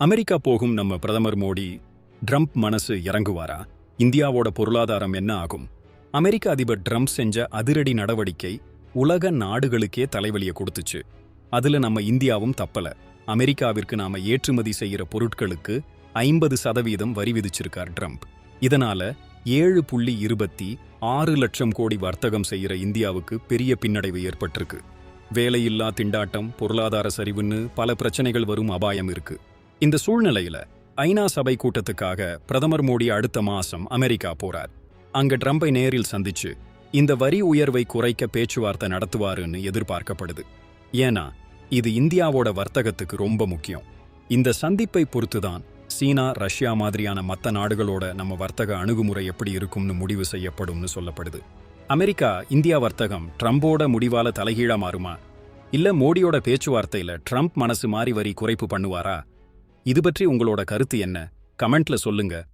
America போகும் நம்ம பிரதமர் மோடி ட்ரம்ப் மனசு இறங்குவாரா? இந்தியாவோட பொருளாதாரம் என்ன ஆகும்? அமெரிக்க அதிபர் ட்ரம்ப் செஞ்ச அதிரடி நடவடிக்கை உலக நாடுகளுக்கே தலைவலிய கொடுத்துச்சு. அதுல நம்ம இந்தியாவும் தப்பல. அமெரிக்காவிற்கு நாம ஏற்றுமதி செய்யற பொருட்களுக்கு ஐம்பது சதவீதம் வரி விதிச்சிருக்கார் ட்ரம்ப். இதனால ஏழு புள்ளி இருபத்தி ஆறு லட்சம் கோடி வர்த்தகம் செய்யற இந்தியாவுக்கு பெரிய பின்னடைவு ஏற்பட்டிருக்கு. வேலையில்லா திண்டாட்டம் பொருளாதார சரிவுன்னு பல பிரச்சனைகள் வரும் அபாயம் இருக்கு. இந்த சூழ்நிலையில ஐநா சபை கூட்டத்துக்காக பிரதமர் மோடி அடுத்த மாசம் அமெரிக்கா போறார். அங்க ட்ரம்பை நேரில் சந்திச்சு இந்த வரி உயர்வை குறைக்க பேச்சுவார்த்தை நடத்துவாருன்னு எதிர்பார்க்கப்படுது. ஏன்னா இது இந்தியாவோட வர்த்தகத்துக்கு ரொம்ப முக்கியம். இந்த சந்திப்பை பொறுத்துதான் சீனா ரஷ்யா மாதிரியான மற்ற நாடுகளோட நம்ம வர்த்தக அணுகுமுறை எப்படி இருக்கும்னு முடிவு செய்யப்படும்னு சொல்லப்படுது. அமெரிக்கா இந்தியா வர்த்தகம் ட்ரம்போட முடிவால தலைகீழா மாறுமா? இல்ல மோடியோட பேச்சுவார்த்தையில ட்ரம்ப் மனசு மாறி வரி குறைப்பு பண்ணுவாரா? இது பற்றி உங்களோட கருத்து என்ன? கமெண்ட்ல சொல்லுங்க.